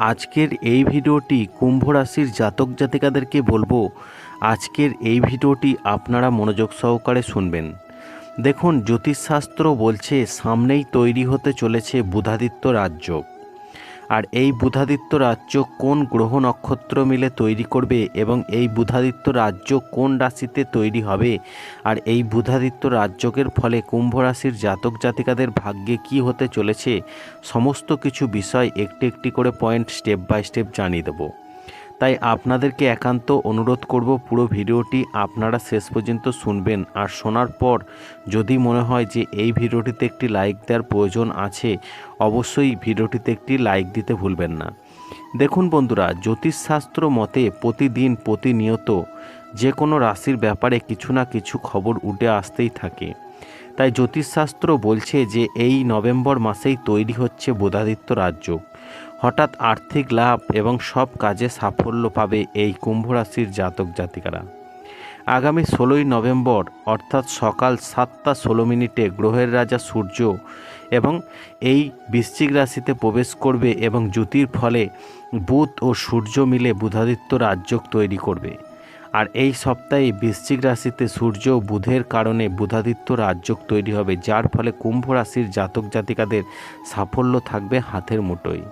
আজকের এই ভিডিওটি কুম্ভ রাশির জাতক জাতিকাদেরকে বলব, আজকের এই ভিডিওটি আপনারা মনোযোগ সহকারে শুনবেন। দেখুন, জ্যোতিষশাস্ত্র বলছে, সামনেই তৈরি হতে চলেছে বুধাদিত্য রাজ্য। আর এই বুধাদিত্য রাজ্য কোন গ্রহ নক্ষত্র মিলে তৈরি করবে এবং এই বুধাদিত্য রাজ্য কোন রাশিতে তৈরি হবে? আর এই বুধাদিত্য রাজ্যকের ফলে কুম্ভ রাশির জাতক জাতিকাদের ভাগ্যে কি হতে চলেছে? সমস্ত কিছু বিষয় একটি একটি করে পয়েন্ট স্টেপ বাই স্টেপ জানিয়ে দেবো। তাই আপনাদেরকে একান্ত অনুরোধ করব পুরো ভিডিওটি আপনারা শেষ পর্যন্ত শুনবেন আর শোনার পর যদি মনে হয় যে এই ভিডিওটিতে একটি লাইক দেওয়ার প্রয়োজন আছে, অবশ্যই ভিডিওটিতে একটি লাইক দিতে ভুলবেন না। দেখুন বন্ধুরা, জ্যোতিষশাস্ত্র মতে প্রতিদিন প্রতিনিয়ত যে কোনো রাশির ব্যাপারে কিছু না কিছু খবর উঠে আসতেই থাকে। তাই জ্যোতিষশাস্ত্র বলছে যে এই নভেম্বর মাসেই তৈরি হচ্ছে বোধাদিত্য রাজ্য। হঠাৎ আর্থিক লাভ এবং সব কাজে সাফল্য পাবে এই কুম্ভ রাশির জাতক জাতিকারা। আগামী ষোলোই নভেম্বর, অর্থাৎ সকাল সাতটা ষোলো মিনিটে গ্রহের রাজা সূর্য এবং এই বৃশ্চিক রাশিতে প্রবেশ করবে এবং জ্যোতির ফলে বুধ ও সূর্য মিলে বুধাদিত্য রাজ্য তৈরি করবে। আর এই সপ্তাহে বৃশ্চিক রাশিতে সূর্য বুধের কারণে বুধাদিত্য রাজ্য তৈরি হবে, যার ফলে কুম্ভ রাশির জাতক জাতিকাদের সাফল্য থাকবে হাতের মুঠোয়।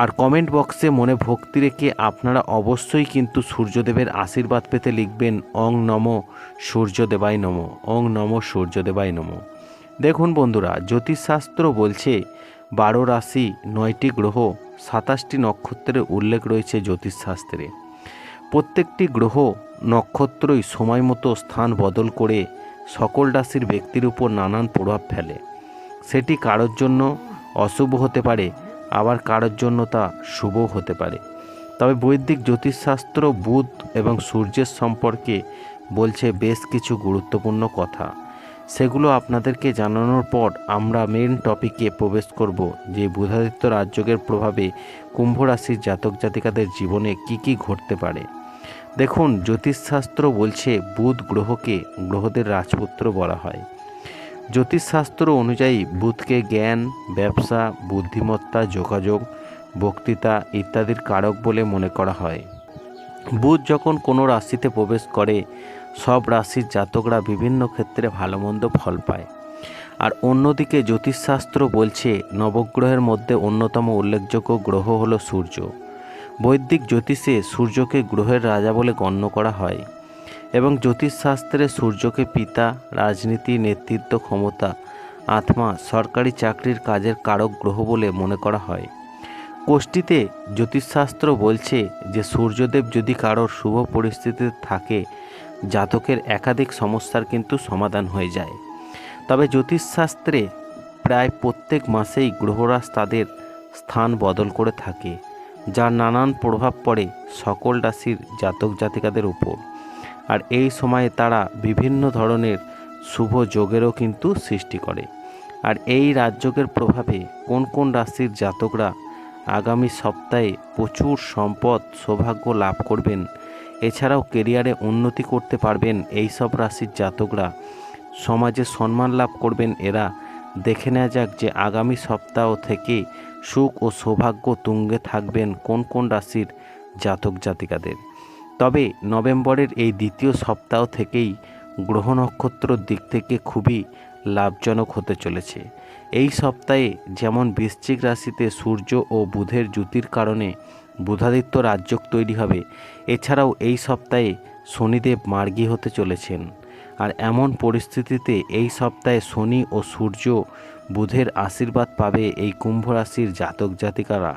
আর কমেন্ট বক্সে মনে ভক্তি রেখে আপনারা অবশ্যই কিন্তু সূর্যদেবের আশীর্বাদ পেতে লিখবেন, অং নম সূর্যদেবাই নম, অং নম সূর্যদেবাই নম। দেখুন বন্ধুরা, জ্যোতিষশাস্ত্র বলছে, বারো রাশি নয়টি গ্রহ, সাতাশটি নক্ষত্রের উল্লেখ রয়েছে জ্যোতিষশাস্ত্রে। প্রত্যেকটি গ্রহ নক্ষত্রই সময় মতো স্থান বদল করে সকল রাশির ব্যক্তির উপর নানান প্রভাব ফেলে। সেটি কারোর জন্য অশুভ হতে পারে আবার কারোর জন্য তা শুভ হতে পারে। তবে বৈদিক জ্যোতিষশাস্ত্র, বুধ এবং সূর্যের সম্পর্কে বলছে বেশ কিছু গুরুত্বপূর্ণ কথা। সেগুলো আপনাদেরকে জানানোর পর আমরা মেন টপিকে প্রবেশ করব যে বুধাদিত্য রাজ্যের প্রভাবে কুম্ভ রাশির জাতক জাতিকাদের জীবনে কি কি ঘটতে পারে। দেখুন, জ্যোতিষশাস্ত্র বলছে বুধ গ্রহকে গ্রহদের রাজপুত্র বলা হয়। জ্যোতিষশাস্ত্র অনুযায়ী বুধকে জ্ঞান, ব্যবসা, বুদ্ধিমত্তা, যোগাযোগ, বক্তৃতা ইত্যাদির কারক বলে মনে করা হয়। বুধ যখন কোনো রাশিতে প্রবেশ করে, সব রাশির জাতকরা বিভিন্ন ক্ষেত্রে ভালো মন্দ ফল পায়। আর অন্যদিকে জ্যোতিষশাস্ত্র বলছে, নবগ্রহের মধ্যে অন্যতম উল্লেখযোগ্য গ্রহ হলো সূর্য। বৈদিক জ্যোতিষে সূর্যকে গ্রহের রাজা বলে গণ্য করা হয়। এবং জ্যোতিষশাস্ত্রে সূর্যকে পিতা, রাজনীতি, নেতৃত্ব, ক্ষমতা, আত্মা, সরকারি চাকরির কাজের কারক গ্রহ বলে মনে করা হয়। কোষ্ঠীতে জ্যোতিষশাস্ত্র বলছে যে সূর্যদেব যদি কারোর শুভ পরিস্থিতিতে থাকে, জাতকের একাধিক সমস্যার কিন্তু সমাধান হয়ে যায়। তবে জ্যোতিষশাস্ত্রে প্রায় প্রত্যেক মাসেই গ্রহরাজ তাদের স্থান বদল করে থাকে, যার নানান প্রভাব পড়ে সকল রাশির জাতক জাতিকাদের উপর। আর এই সময়ে তারা বিভিন্ন ধরনের শুভ যোগেরও কিন্তু সৃষ্টি করে। আর এই রাজযোগের প্রভাবে কোন কোন রাশির জাতকরা আগামী সপ্তাহে প্রচুর সম্পদ, সৌভাগ্য লাভ করবেন, এছাড়াও কেরিয়ারে উন্নতি করতে পারবেন এই সব রাশির জাতকরা সমাজে সম্মান লাভ করবেন এরা। দেখে নেওয়া যাক যে আগামী সপ্তাহ থেকে সুখ ও সৌভাগ্য তুঙ্গে থাকবেন কোন কোন রাশির জাতক জাতিকাদের তবে নভেম্বরের এই দ্বিতীয় সপ্তাহ থেকেই গ্রহ নক্ষত্রর দিক থেকে খুবই লাভজনক হতে চলেছে। এই সপ্তাহে যেমন বৃশ্চিক রাশিতে সূর্য ও বুধের জ্যোতির কারণে বুধাদিত্য রাজ্য তৈরি হবে, এছাড়াও এই সপ্তাহে শনিদেব মার্গী হতে চলেছেন। আর এমন পরিস্থিতিতে এই সপ্তাহে শনি ও সূর্য বুধের আশীর্বাদ পাবে এই কুম্ভ রাশির জাতক জাতিকারা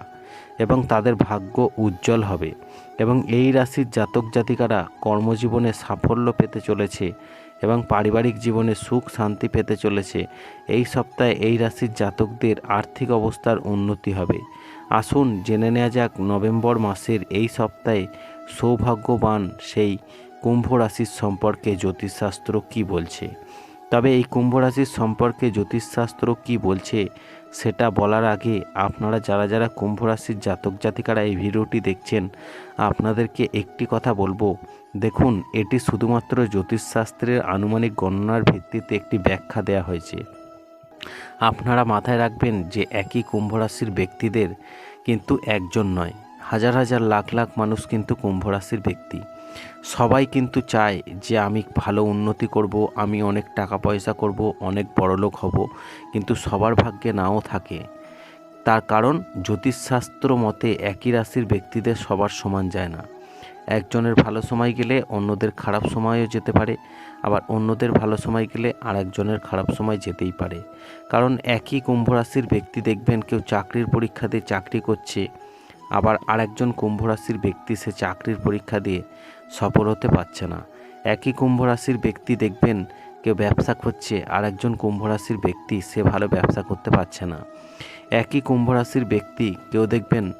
এবং তাদের ভাগ্য উজ্জ্বল হবে। এবং এই রাশির জাতক জাতিকারা কর্মজীবনে সাফল্য পেতে চলেছে এবং পারিবারিক জীবনে সুখ শান্তি পেতে চলেছে। এই সপ্তাহে এই রাশির জাতকদের আর্থিক অবস্থার উন্নতি হবে। আসুন জেনে নেওয়া যাক নভেম্বর মাসের এই সপ্তাহে সৌভাগ্যবান সেই কুম্ভ রাশির সম্পর্কে জ্যোতিষশাস্ত্র কি বলছে? তবে এই কুম্ভ রাশির সম্পর্কে জ্যোতিষশাস্ত্র কি বলছে সেটা বলার আগে আপনারা যারা যারা কুম্ভ রাশির জাতক জাতিকারা এই ভিডিওটি দেখছেন, আপনাদেরকে একটি কথা বলব। দেখুন, এটি শুধুমাত্র জ্যোতিষশাস্ত্রের আনুমানিক গণনার ভিত্তিতে একটি ব্যাখ্যা দেওয়া হয়েছে। আপনারা মাথায় রাখবেন যে একই কুম্ভ রাশির ব্যক্তিদের কিন্তু একজন নয়। হাজার হাজার লাখ লাখ মানুষ কিন্তু কুম্ভ রাশির ব্যক্তি। সবাই কিন্তু চায় যে আমি ভালো উন্নতি করব, আমি অনেক টাকা পয়সা করব, অনেক বড়লোক হব। কিন্তু সবার ভাগ্যে নাও থাকে। তার কারণ জ্যোতিষশাস্ত্র মতে একই রাশির ব্যক্তিদের সবার সমান যায় না। একজনের ভালো সময় গেলে অন্যদের খারাপ সময়ও যেতে পারে, আবার অন্যদের ভালো সময় গেলে আর একজনের খারাপ সময় যেতেই পারে। কারণ একই কুম্ভ রাশির ব্যক্তি দেখবেন কেউ চাকরির পরীক্ষা দিয়ে চাকরি করছে, আবার আরেকজন কুম্ভ রাশির ব্যক্তি সে চাকরির পরীক্ষা দিয়ে সফল হতে পারছে না। একই কুম্ভ রাশির ব্যক্তি দেখবেন কেউ ব্যবসা করছে আর একজন কুম্ভ রাশির ব্যক্তি সে ভালো ব্যবসা করতে পারছে না। একই কুম্ভ রাশির ব্যক্তি কেউ দেখবেন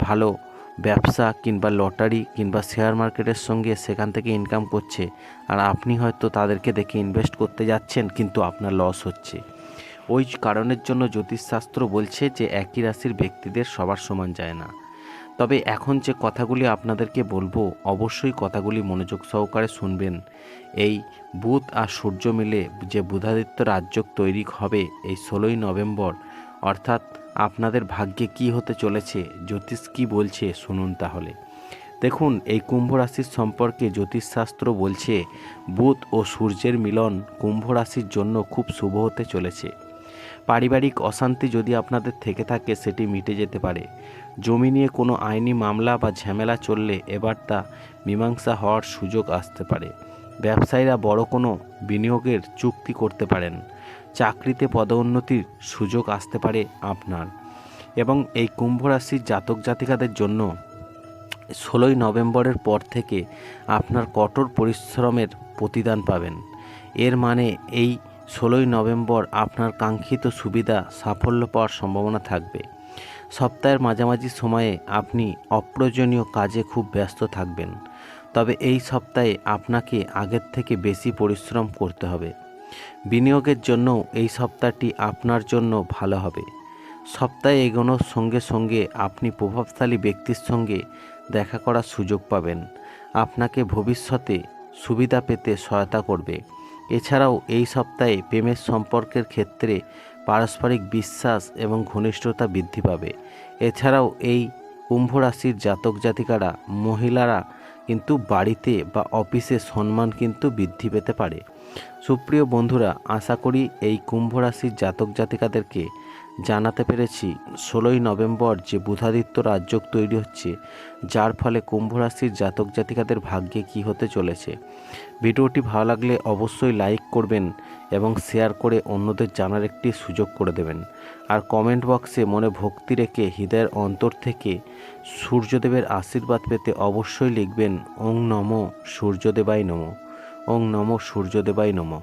ভালো ব্যবসা কিংবা লটারি কিংবা শেয়ার মার্কেটের সঙ্গে সেখান থেকে ইনকাম করছে আর আপনি হয়তো তাদেরকে দেখে ইনভেস্ট করতে যাচ্ছেন কিন্তু আপনার লস হচ্ছে। ওই কারণের জন্য জ্যোতিষশাস্ত্র বলছে যে একই রাশির ব্যক্তিদের সবার সমান যায় না। তবে এখন যে কথাগুলি আপনাদেরকে বলব, অবশ্যই কথাগুলি মনোযোগ সহকারে শুনবেন। এই বুধ আর সূর্য মিলে যে বুধাদিত্য রাজ্যক তৈরি হবে এই ষোলোই নভেম্বর, অর্থাৎ আপনাদের ভাগ্যে কি হতে চলেছে, জ্যোতিষ কি বলছে, শুনুন তাহলে। দেখুন, এই কুম্ভ রাশির সম্পর্কে জ্যোতিষশাস্ত্র বলছে, বুধ ও সূর্যের মিলন কুম্ভ রাশির জন্য খুব শুভ হতে চলেছে। পারিবারিক অশান্তি যদি আপনাদের থেকে থাকে, সেটি মিটে যেতে পারে। জমি নিয়ে কোনো আইনি মামলা বা ঝামেলা চললে এবার তা মীমাংসা হওয়ার সুযোগ আসতে পারে। ব্যবসায়ীরা বড় কোনো বিনিয়োগের চুক্তি করতে পারেন। চাকরিতে পদোন্নতির সুযোগ আসতে পারে আপনার। এবং এই কুম্ভ রাশির জাতক জাতিকাদের জন্য ষোলোই নভেম্বরের পর থেকে আপনার কঠোর পরিশ্রমের প্রতিদান পাবেন। এর মানে এই ষোলোই নভেম্বর আপনার কাঙ্ক্ষিত সুবিধা, সাফল্য পাওয়ার সম্ভাবনা থাকবে। সপ্তাহের মাঝামাঝি সময়ে আপনি অপ্রয়োজনীয় কাজে খুব ব্যস্ত থাকবেন। তবে এই সপ্তাহে আপনাকে আগের থেকে বেশি পরিশ্রম করতে হবে। বিনিয়োগের জন্য এই সপ্তাহটি আপনার জন্য ভালো হবে। সপ্তাহে এগোনোর সঙ্গে সঙ্গে আপনি প্রভাবশালী ব্যক্তির সঙ্গে দেখা করার সুযোগ পাবেন। আপনাকে ভবিষ্যতে সুবিধা পেতে সহায়তা করবে। এছাড়াও এই সপ্তাহে প্রেমের সম্পর্কের ক্ষেত্রে পারস্পরিক বিশ্বাস এবং ঘনিষ্ঠতা বৃদ্ধি পাবে। এছাড়াও এই কুম্ভ রাশির জাতক জাতিকারা, মহিলারা কিন্তু বাড়িতে বা অফিসে সম্মান কিন্তু বৃদ্ধি পেতে পারে। সুপ্রিয় বন্ধুরা, আশা করি এই কুম্ভ রাশির জাতক জাতিকাদেরকে জানাতে পেরেছি, ষোলোই নভেম্বর যে বুধাদিত্য রাজ্য তৈরি হচ্ছে, যার ফলে কুম্ভ রাশির জাতক জাতিকাদের ভাগ্যে কি হতে চলেছে। ভিডিওটি ভালো লাগলে অবশ্যই লাইক করবেন এবং শেয়ার করে অন্যদের জানার একটি সুযোগ করে দেবেন। আর কমেন্ট বক্সে মনে ভক্তি রেখে হৃদয়ের অন্তর থেকে সূর্যদেবের আশীর্বাদ পেতে অবশ্যই লিখবেন, ওং নম সূর্যদেবাই নম, ওং নম সূর্যদেবাই নম।